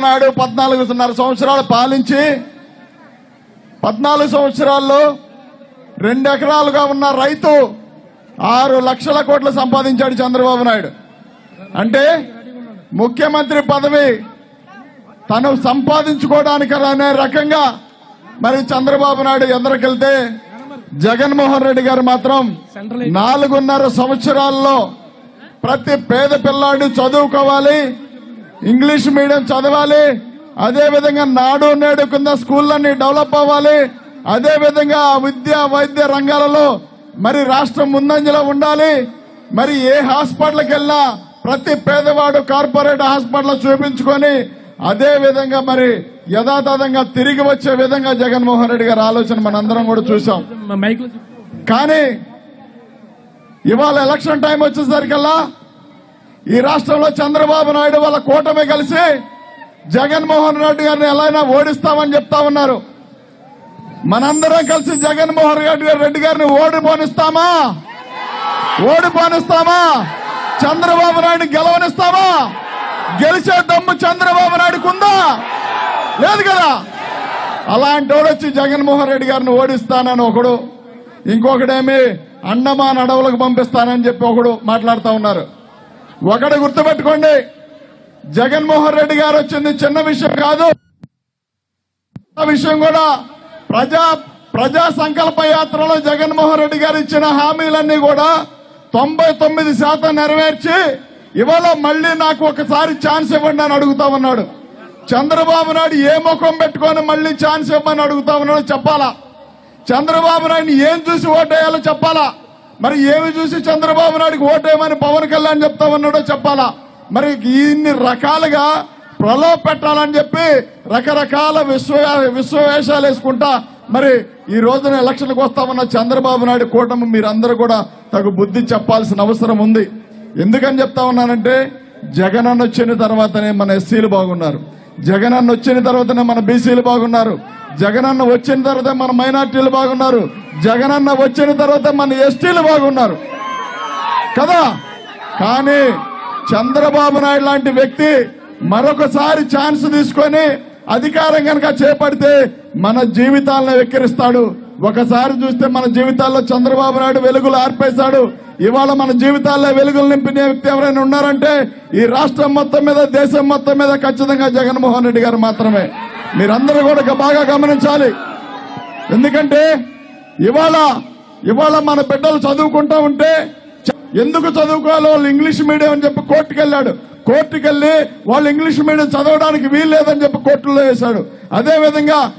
నాయుడు పద్నాలుగున్నర సంవత్సరాలు పాలించి పద్నాలుగు సంవత్సరాల్లో రెండు ఎకరాలుగా ఉన్న రైతు ఆరు లక్షల కోట్లు సంపాదించాడు చంద్రబాబు నాయుడు. అంటే ముఖ్యమంత్రి పదవి తను సంపాదించుకోవడానికి అనే రకంగా మరి చంద్రబాబు నాయుడు ఎదురుకెళ్తే జగన్మోహన్ రెడ్డి గారు మాత్రం నాలుగున్నర సంవత్సరాల్లో ప్రతి పేద పిల్లాడు చదువుకోవాలి ఇంగ్లీష్ మీడియం చదవాలి. అదే విధంగా నాడు నేడు కింద స్కూళ్ళన్నీ డెవలప్ అవ్వాలి. అదే విధంగా విద్య వైద్య రంగాలలో మరి రాష్ట్రం ముందంజలో ఉండాలి. మరి ఏ హాస్పిటల్కి వెళ్ళినా ప్రతి పేదవాడు కార్పొరేట్ హాస్పిటల్ చూపించుకొని అదే విధంగా మరి యథాతథంగా తిరిగి వచ్చే విధంగా జగన్మోహన్ రెడ్డి గారి ఆలోచన మనందరం కూడా చూసాం కానీ ఇవాళ ఎలక్షన్ టైం వచ్చేసరికల్లా ఈ రాష్ట్రంలో చంద్రబాబు నాయుడు వాళ్ళ కూటమి కలిసి జగన్మోహన్ రెడ్డి గారిని ఎలా అయినా ఓడిస్తామని చెప్తా ఉన్నారు. మనందరం కలిసి జగన్మోహన్ రెడ్డి రెడ్డి గారిని ఓడిపోనిస్తామా? ఓడిపోనిస్తామా? చంద్రబాబు నాయుడు గెలవనిస్తామా? గెలిచే దమ్ము చంద్రబాబు నాయుడుకు ఉందా? లేదు కదా? అలాంటి వచ్చి జగన్మోహన్ రెడ్డి గారిని ఓడిస్తానని ఒకడు ఇంకొకడేమి అండమాన్ అడవులకు పంపిస్తానని చెప్పి ఒకడు మాట్లాడుతూ ఉన్నారు. ఒకటి గుర్తుపెట్టుకోండి. జగన్మోహన్ రెడ్డి గారు వచ్చింది చిన్న విషయం కాదు. విషయం కూడా ప్రజా ప్రజా సంకల్ప యాత్రలో జగన్మోహన్ రెడ్డి గారు ఇచ్చిన హామీలన్నీ కూడా తొంభై తొమ్మిది శాతం నెరవేర్చి ఇవాళ మళ్ళీ నాకు ఒకసారి ఛాన్స్ ఇవ్వండి అని అడుగుతా ఉన్నాడు. చంద్రబాబు నాయుడు ఏ ముఖం పెట్టుకొని మళ్ళీ ఛాన్స్ ఇవ్వమని అడుగుతా ఉన్నాడో చెప్పాలా? చంద్రబాబు నాయుడు ఏం చూసి ఓటేయాలో చెప్పాలా? మరి ఏమి చూసి చంద్రబాబు నాయుడుకి ఓటేయమని పవన్ కళ్యాణ్ చెప్తా ఉన్నాడో చెప్పాలా? మరి ఇన్ని రకాలుగా ప్రలో పెట్టాలని చెప్పి రకరకాల విశ్వ విశ్వవేషాలు వేసుకుంటా మరి ఈ రోజున ఎలక్షన్లకు వస్తామన్న చంద్రబాబు నాయుడు కూటమి మీరందరూ కూడా తగు బుద్ధి చెప్పాల్సిన అవసరం ఉంది. ఎందుకని చెప్తా ఉన్నానంటే జగన్ అన్న వచ్చిన తర్వాతనే మన ఎస్సీలు బాగున్నారు. జగన్ అన్న వచ్చిన తర్వాతనే మన బీసీలు బాగున్నారు. జగన్ అన్న వచ్చిన తర్వాత మన మైనార్టీలు బాగున్నారు. జగన్ అన్న వచ్చిన తర్వాత మన ఎస్టీలు బాగున్నారు. కదా? కానీ చంద్రబాబు నాయుడు లాంటి వ్యక్తి మరొకసారి ఛాన్స్ తీసుకొని అధికారం కనుక చేపడితే మన జీవితాలను వెక్కిరిస్తాడు. ఒకసారి చూస్తే మన జీవితాల్లో చంద్రబాబు నాయుడు వెలుగులు ఆర్పేశాడు. ఇవాళ మన జీవితాల్లో వెలుగులు నింపిన వ్యక్తి ఎవరైనా ఉన్నారంటే ఈ రాష్ట్రం మొత్తం మీద దేశం మొత్తం మీద ఖచ్చితంగా జగన్మోహన్ రెడ్డి గారు మాత్రమే. మీరందరూ కూడా బాగా గమనించాలి. ఎందుకంటే ఇవాళ ఇవాళ మన బిడ్డలు చదువుకుంటా ఉంటే చ- ఎందుకు చదువుకోవాలో? వాళ్ళు ఇంగ్లీష్ మీడియం అని చెప్పి కోర్టుకు వెళ్ళాడు కోర్టుకు వెళ్ళి వాళ్ళు ఇంగ్లీష్ మీడియం చదవడానికి వీలు లేదని చెప్పి కోర్టులో వేశాడు. అదేవిధంగా